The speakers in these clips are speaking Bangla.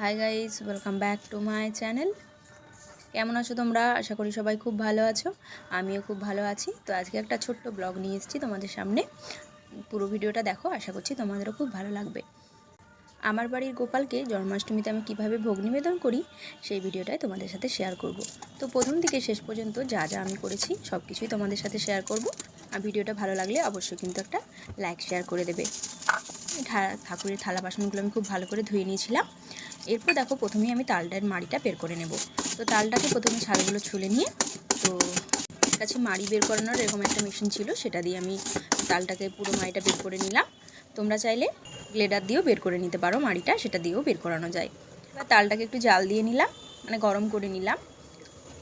Hi guys welcome back to my channel কেমন আছো তোমরা? আশা করি সবাই খুব ভালো আছো। আমিও খুব ভালো আছি। তো আজকে একটা ছোট্ট ব্লগ নিয়ে এসেছি তোমাদের সামনে। পুরো ভিডিওটা দেখো, আশা করছি তোমাদেরও খুব ভালো লাগবে। আমার বাড়ির গোপালকে জন্মাষ্টমীতে আমি কীভাবে ভোগ নিবেদন করি, সেই ভিডিওটাই তোমাদের সাথে শেয়ার করব। তো প্রথম থেকে শেষ পর্যন্ত যা যা আমি করেছি, সব কিছুই তোমাদের সাথে শেয়ার করব। আর ভিডিওটা ভালো লাগলে অবশ্যই কিন্তু একটা লাইক শেয়ার করে দেবে। ঠাকুরের থালা বাসনগুলো আমি খুব ভালো করে ধুয়ে নিয়েছিলাম। এরপর দেখো প্রথমেই আমি তালটার মাড়িটা বের করে নেব। তো তালটাকে প্রথমে ছালগুলো ছুলে নিয়ে, তো কাছে মাড়ি বের করানোর এরকম একটা মেশিন ছিল, সেটা দিয়ে আমি তালটাকে পুরো মাড়িটা বের করে নিলাম। তোমরা চাইলে গ্লেডার দিয়েও বের করে নিতে পারো মাড়িটা, সেটা দিয়েও বের করানো যায়। এবার তালটাকে একটু জাল দিয়ে নিলাম মানে গরম করে নিলাম।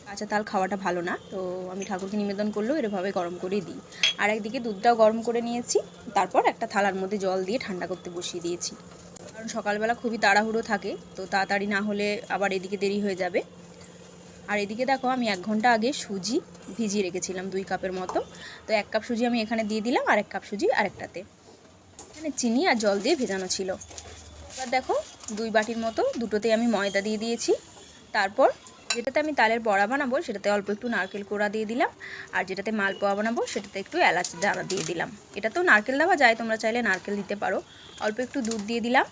কাঁচা তাল খাওয়াটা ভালো না, তো আমি ঠাকুরকে নিবেদন করলেও এরভাবে গরম করে দিই। আর একদিকে দুধটাও গরম করে নিয়েছি, তারপর একটা থালার মধ্যে জল দিয়ে ঠান্ডা করতে বসিয়ে দিয়েছি। কারণ সকালবেলা খুবই তাড়াহুড়ো থাকে, তো তাড়াতাড়ি না হলে আবার এদিকে দেরি হয়ে যাবে। আর এদিকে দেখো, আমি এক ঘণ্টা আগে সুজি ভিজিয়ে রেখেছিলাম দুই কাপের মতো। তো এক কাপ সুজি আমি এখানে দিয়ে দিলাম আর এক কাপ সুজি আরেকটাতে। এখানে চিনি আর জল দিয়ে ভেজানো ছিল। এবার দেখো, দুই বাটির মতো দুটোতে আমি ময়দা দিয়ে দিয়েছি। তারপর যেটাতে আমি তালের বড়া বানাবো, সেটাতে অল্প একটু নারকেল কোড়া দিয়ে দিলাম। আর যেটাতে মালপোয়া বানাবো, সেটাতে একটু এলাচ দানা দিয়ে দিলাম। এটা তো নারকেল দেওয়া যায়, তোমরা চাইলে নারকেল দিতে পারো। অল্প একটু দুধ দিয়ে দিলাম।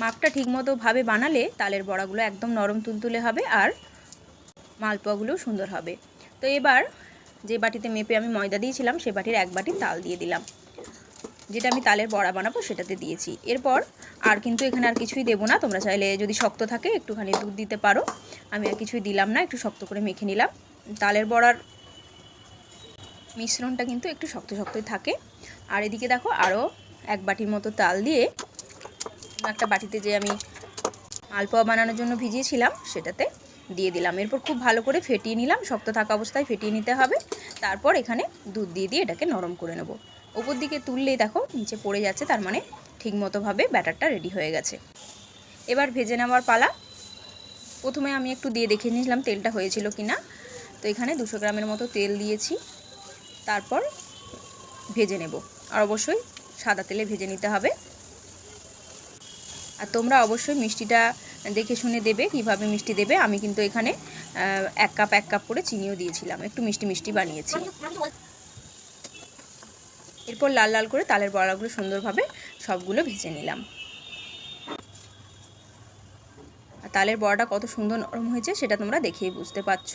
মাপটা ঠিকমতো ভাবে বানালে তালের বড়াগুলো একদম নরম তুলতুলে হবে আর মালপোয়াগুলো সুন্দর হবে। তো এবার যে বাটিতে মেপে আমি ময়দা দিয়েছিলাম, সে বাটির এক বাটি তাল দিয়ে দিলাম। যেটা আমি তালের বড়া বানাবো সেটাতে দিয়েছি। এরপর আর কিন্তু এখানে আর কিছুই দেবো না, তোমরা চাইলে যদি শক্ত থাকে একটুখানি দুধ দিতে পারো। আমি আর কিছুই দিলাম না, একটু শক্ত করে মেখে নিলাম। তালের বড়ার মিশ্রণটা কিন্তু একটু শক্ত শক্তই থাকে। আর এদিকে দেখো আরও এক বাটির মতো তাল দিয়ে একটা বাটিতে যে আমি মালপোয়া বানানোর জন্য ভিজিয়েছিলাম, সেটাতে দিয়ে দিলাম। এরপর খুব ভালো করে ফেটিয়ে নিলাম, শক্ত থাকা অবস্থায় ফেটিয়ে নিতে হবে। তারপর এখানে দুধ দিয়ে দিয়ে এটাকে নরম করে নেব। ওপর দিকে তুললেই দেখো নিচে পড়ে যাচ্ছে, তার মানে ঠিকমতোভাবে ব্যাটারটা রেডি হয়ে গেছে। এবার ভেজে নেওয়ার পালা। প্রথমে আমি একটু দিয়ে দেখে নিয়েছিলাম তেলটা হয়েছিল কি না। তো এখানে দুশো গ্রামের মতো তেল দিয়েছি। তারপর ভেজে নেব। আর অবশ্যই সাদা তেলে ভেজে নিতে হবে। আর তোমরা অবশ্যই মিষ্টিটা দেখে শুনে দেবে, কীভাবে মিষ্টি দেবে। আমি কিন্তু এখানে এক কাপ এক কাপ করে চিনিও দিয়েছিলাম। একটু মিষ্টি মিষ্টি বানিয়েছি। এরপর লাল লাল করে তালের বড়াগুলো সুন্দরভাবে সবগুলো ভেজে নিলাম। আর তালের বড়াটা কত সুন্দর নরম হয়েছে, সেটা তোমরা দেখেই বুঝতে পারছ।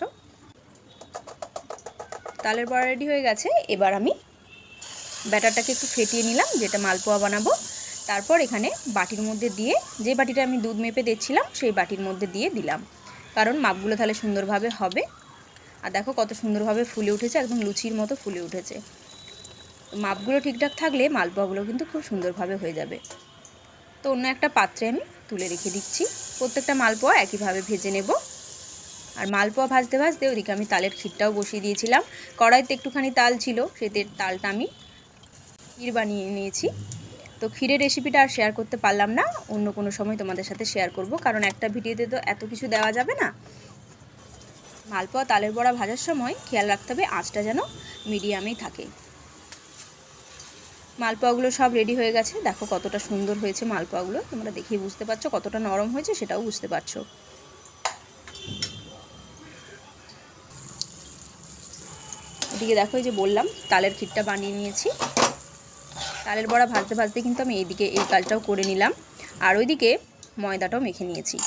তালের বড়া রেডি হয়ে গেছে। এবার আমি ব্যাটারটাকে একটু ফেটিয়ে নিলাম, যেটা মালপোয়া বানাবো। তারপর এখানে বাটির মধ্যে দিয়ে যে বাটিটা আমি দুধ মেপে দিচ্ছিলাম, সেই বাটির মধ্যে দিয়ে দিলাম। কারণ মাপগুলো তাহলে সুন্দরভাবে হবে। আর দেখো কত সুন্দরভাবে ফুলে উঠেছে, একদম লুচির মতো ফুলে উঠেছে। মাপগুলো ঠিকঠাক থাকলে মালপোয়াগুলো কিন্তু খুব সুন্দরভাবে হয়ে যাবে। তো অন্য একটা পাত্রে আমি তুলে রেখে দিচ্ছি। প্রত্যেকটা মালপোয়া একইভাবে ভেজে নেব। আর মালপোয়া ভাজতে ভাজতে ওদিকে আমি তালের ক্ষীরটাও বসিয়ে দিয়েছিলাম। কড়াইতে একটুখানি তাল ছিল, সেতে তালটা আমি ক্ষীর বানিয়ে নিয়েছি। তো ক্ষীরের রেসিপিটা আর শেয়ার করতে পারলাম না, অন্য কোনো সময় তোমাদের সাথে শেয়ার করব, কারণ একটা ভিডিওতে তো এত কিছু দেওয়া যাবে না। মালপোয়া, তালের বড়া ভাজার সময় খেয়াল রাখতে হবে আঁচটা যেন মিডিয়ামেই থাকে। মালপোয়াগুলো সব রেডি হয়ে গেছে। দেখো কতটা সুন্দর হয়েছে মালপোয়াগুলো। তোমরা দেখেই বুঝতে পারছ, কতটা নরম হয়েছে সেটাও বুঝতে পারছ। এদিকে দেখো এই যে বললাম, তালের ক্ষীরটা বানিয়ে নিয়েছি। তালের বড়া ভাজতে ভাজতে কিন্তু আমি এইদিকে এই কাজটাও করে নিলাম। আর ওইদিকে ময়দাটাও মেখে নিয়েছি।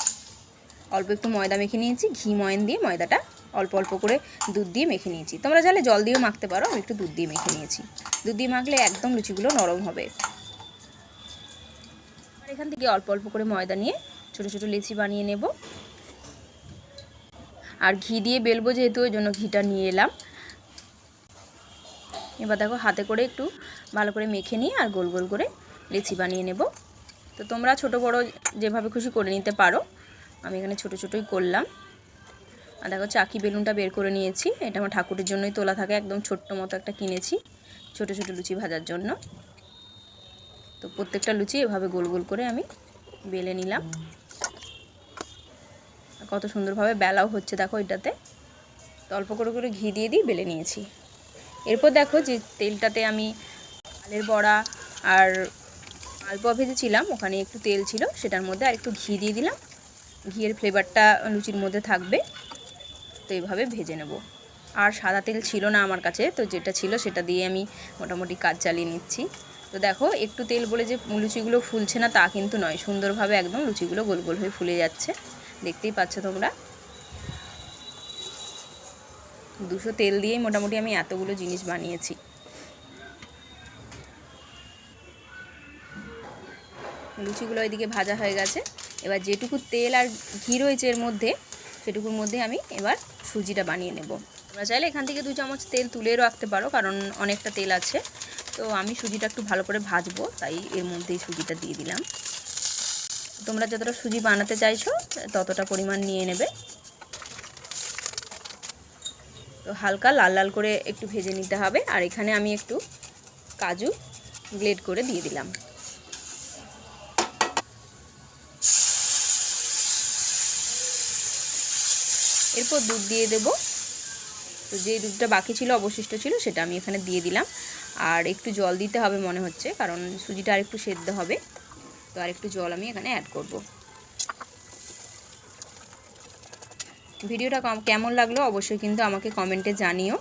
অল্প একটু ময়দা মেখে নিয়েছি, ঘি ময়ন দিয়ে ময়দাটা অল্প অল্প করে দুধ দিয়ে মেখে নিয়েছি। তোমরা চাইলে জল দিয়েও মাখতে পারো, আমি একটু দুধ দিয়ে মেখে নিয়েছি। দুধ দিয়ে মাখলে একদম লুচিগুলো নরম হবে। আর এখান থেকে অল্প অল্প করে ময়দা নিয়ে ছোটো ছোটো লিচি বানিয়ে নেব। আর ঘি দিয়ে বেলবো যেহেতু, ওই জন্য ঘিটা নিয়ে এলাম। এবার দেখো হাতে করে একটু ভালো করে মেখে নিয়ে আর গোল গোল করে লেচি বানিয়ে নেব। তো তোমরা ছোট বড় যেভাবে খুশি করে নিতে পারো। আমি এখানে ছোট ছোটই করলাম। আর দেখো চাকি বেলুনটা বের করে নিয়েছি। এটা আমার ঠাকুরের জন্যই তোলা থাকে। একদম ছোট্ট মতো একটা কিনেছি ছোট ছোট লুচি ভাজার জন্য। তো প্রত্যেকটা লুচি এভাবে গোল গোল করে আমি বেলে নিলাম। কত সুন্দরভাবে বেলাও হচ্ছে দেখো এটাতে। তো অল্প করে করে ঘি দিয়ে দিই বেলে নিয়েছি। এরপর দেখো যে তেলটাতে আমি আলের বড়া আর অল্প ভেজেছিলাম, ওখানে একটু তেল ছিল, সেটার মধ্যে আর একটু ঘি দিয়ে দিলাম। ঘিয়ের ফ্লেভারটা লুচির মধ্যে থাকবে, তো এইভাবে ভেজে নেব। আর সাদা তেল ছিল না আমার কাছে, তো যেটা ছিল সেটা দিয়ে আমি মোটামুটি কাজ চালিয়ে নিচ্ছি। তো দেখো, একটু তেল বলে যে লুচিগুলো ফুলছে না তা কিন্তু নয়, সুন্দরভাবে একদম লুচিগুলো গোল গোল হয়ে ফুলে যাচ্ছে। দেখতেই পাচ্ছ তোমরা। দুশো তেল দিয়েই মোটামুটি আমি এতগুলো জিনিস বানিয়েছি। লুচিগুলো ওইদিকে ভাজা হয়ে গেছে। এবার যেটুকু তেল আর ঘি রয়েছে এর মধ্যে, সেটুকুর মধ্যে আমি এবার সুজিটা বানিয়ে নেব। তোমরা চাইলে এখান থেকে দু চামচ তেল তুলেও রাখতে পারো, কারণ অনেকটা তেল আছে। তো আমি সুজিটা একটু ভালো করে ভাজবো, তাই এর মধ্যেই সুজিটা দিয়ে দিলাম। তোমরা যতটা সুজি বানাতে চাইছো, ততটা পরিমাণ নিয়ে নেবে। তো হালকা লাল লাল করে একটু ভেজে নিতে হবে। আর এখানে আমি একটু কাজু গ্লেড করে দিয়ে দিলাম। এরপর দুধ দিয়ে দেব। তো যে দুধটা বাকি ছিল, অবশিষ্ট ছিল, সেটা আমি এখানে দিয়ে দিলাম। আর একটু জল দিতে হবে মনে হচ্ছে, কারণ সুজিটা আর একটু সেদ্ধ হবে। তো আর একটু জল আমি এখানে অ্যাড করব। ভিডিওটা কেমন লাগল অবশ্যই কিন্তু আমাকে কমেন্টে জানিও।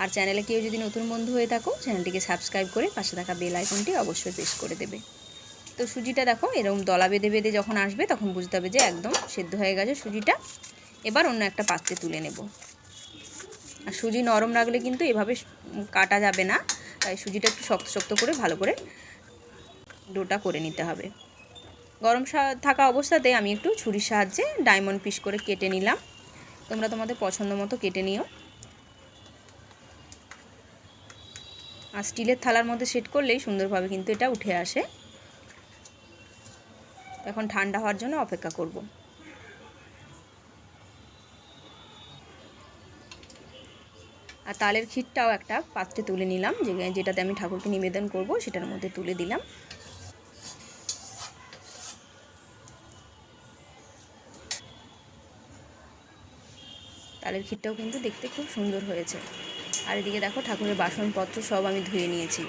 আর চ্যানেলে কেউ যদি নতুন বন্ধু হয়ে থাকো, চ্যানেলটিকে সাবস্ক্রাইব করে পাশে থাকা বেল আইকনটি অবশ্যই প্রেস করে দেবে। তো সুজিটা দেখো, এরকম দলা বেঁধে বেঁধে যখন আসবে, তখন বুঝতে হবে যে একদম সেদ্ধ হয়ে গেছে সুজিটা। এবার অন্য একটা পাত্রে তুলে নেব। আর সুজি নরম রাখলে কিন্তু এভাবে কাটা যাবে না। তাই সুজিটা একটু শক্ত শক্ত করে ভালো করে ডোটা করে নিতে হবে। গরম থাকা অবস্থাতে আমি একটু ছুরির সাহায্যে ডায়মন্ড পিস করে কেটে নিলাম। তোমরা তোমাদের পছন্দ মতো কেটে নিও। আর স্টিলের থালার মধ্যে সেট করলেই সুন্দরভাবে কিন্তু এটা উঠে আসে। এখন ঠান্ডা হওয়ার জন্য অপেক্ষা করব। আর তালের ক্ষীরটাও একটা পাত্রে তুলে নিলাম যেটাতে আমি ঠাকুরকে নিবেদন করব, সেটার মধ্যে তুলে দিলাম। তালের ক্ষীরটাও কিন্তু দেখতে খুব সুন্দর হয়েছে। আর এদিকে দেখো ঠাকুরের বাসনপত্র সব আমি ধুয়ে নিয়েছি।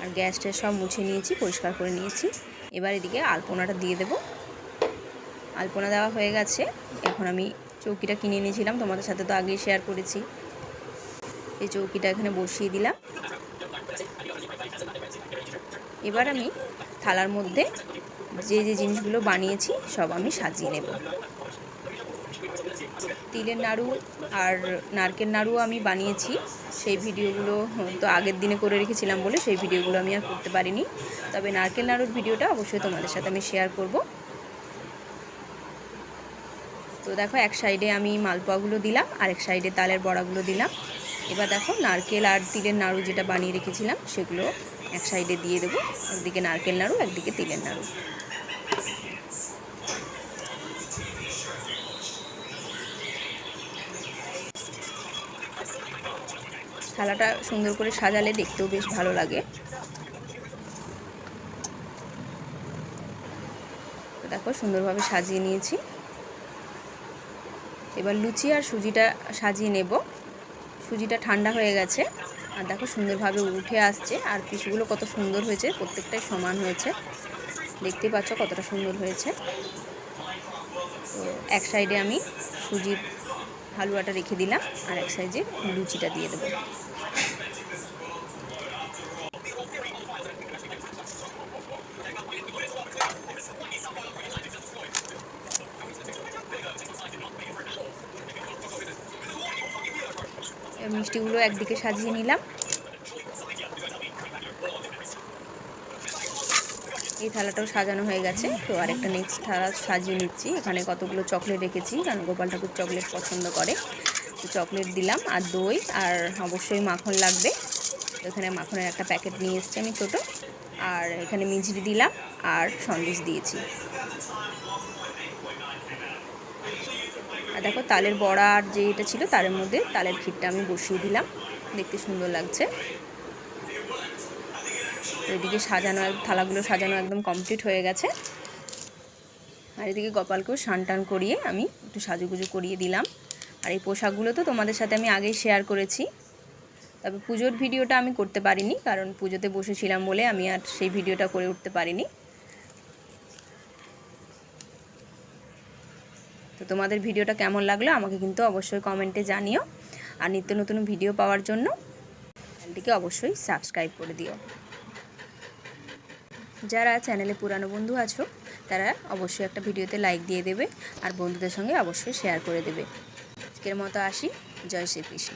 আর গ্যাসটা সব মুছে নিয়েছি, পরিষ্কার করে নিয়েছি। এবার এদিকে আলপনাটা দিয়ে দেব। আলপনা দেওয়া হয়ে গেছে। এখন আমি চৌকিটা কিনে নিয়েছিলাম তোমাদের সাথে তো আগেই শেয়ার করেছি। এই চৌকিটা এখানে বসিয়ে দিলাম। এবার আমি থালার মধ্যে যে যে জিনিসগুলো বানিয়েছি, সব আমি সাজিয়ে নেব। তিলের নাড়ু আর নারকেল নাড়ু আমি বানিয়েছি। সেই ভিডিওগুলো তো আগের দিনে করে রেখেছিলাম বলে সেই ভিডিওগুলো আমি আর করতে পারিনি। তবে নারকেল নাড়ুর ভিডিওটা অবশ্যই তোমাদের সাথে আমি শেয়ার করব। তো দেখো, এক সাইডে আমি মালপোয়াগুলো দিলাম আর এক সাইডে তালের বড়াগুলো দিলাম। এবার দেখো, নারকেল আর তিলের নাড়ু যেটা বানিয়ে রেখেছিলাম, সেগুলো এক সাইডে দিয়ে দেবো। একদিকে নারকেল নাড়ু, একদিকে তিলের নাড়ু। থালাটা সুন্দর করে সাজালে দেখতেও বেশ ভালো লাগে। দেখো, সুন্দরভাবে সাজিয়ে নিয়েছি। এবার লুচি আর সুজিটা সাজিয়ে নেব। সুজিটা ঠান্ডা হয়ে গেছে। আর দেখো, সুন্দরভাবে উঠে আসছে। আর পিসগুলো কত সুন্দর হয়েছে, প্রত্যেকটাই সমান হয়েছে। দেখতে পাচ্ছ কতটা সুন্দর হয়েছে। তো এক সাইডে আমি সুজির হালুয়াটা রেখে দিলাম আর এক সাইজে লুচিটা দিয়ে দেবো। মিষ্টিগুলো একদিকে সাজিয়ে নিলাম। এই থালাটাও সাজানো হয়ে গেছে। তো আরেকটা নেক্সট থালা সাজিয়ে নিচ্ছি। এখানে কতগুলো চকলেট রেখেছি, কারণ গোপাল ঠাকুর চকলেট পছন্দ করে। তো চকলেট দিলাম আর দই আর অবশ্যই মাখন লাগবে। এখানে মাখনের একটা প্যাকেট নিয়ে এসছি আমি ছোটো। আর এখানে মিঝরি দিলাম আর সন্দেশ দিয়েছি। আর দেখো তালের বড়া আর যে এটা ছিল তার মধ্যে, তালের ক্ষীরটা আমি বসিয়ে দিলাম। দেখতে সুন্দর লাগছে। এদিকে সাজানো থালাগুলো সাজানো একদম কমপ্লিট হয়ে গেছে। আর এদিকে গোপালকেও সান টান করিয়ে আমি একটু সাজুগুজু করিয়ে দিলাম। আর এই পোশাকগুলো তো তোমাদের সাথে আমি আগেই শেয়ার করেছি। তবে পুজোর ভিডিওটা আমি করতে পারিনি, কারণ পুজোতে বসেছিলাম বলে আমি আর সেই ভিডিওটা করে উঠতে পারিনি। তো তোমাদের ভিডিওটা কেমন লাগল আমাকে কিন্তু অবশ্যই কমেন্টে জানিও। আর নিত্য নতুন ভিডিও পাওয়ার জন্য চ্যানেলটিকে অবশ্যই সাবস্ক্রাইব করে দিও। যারা চ্যানেলে পুরানো বন্ধু আছো, তারা অবশ্যই একটা ভিডিওতে লাইক দিয়ে দেবে আর বন্ধুদের সঙ্গে অবশ্যই শেয়ার করে দেবে। আজকের মতো আসি। জয় শ্রীকৃষ্ণ।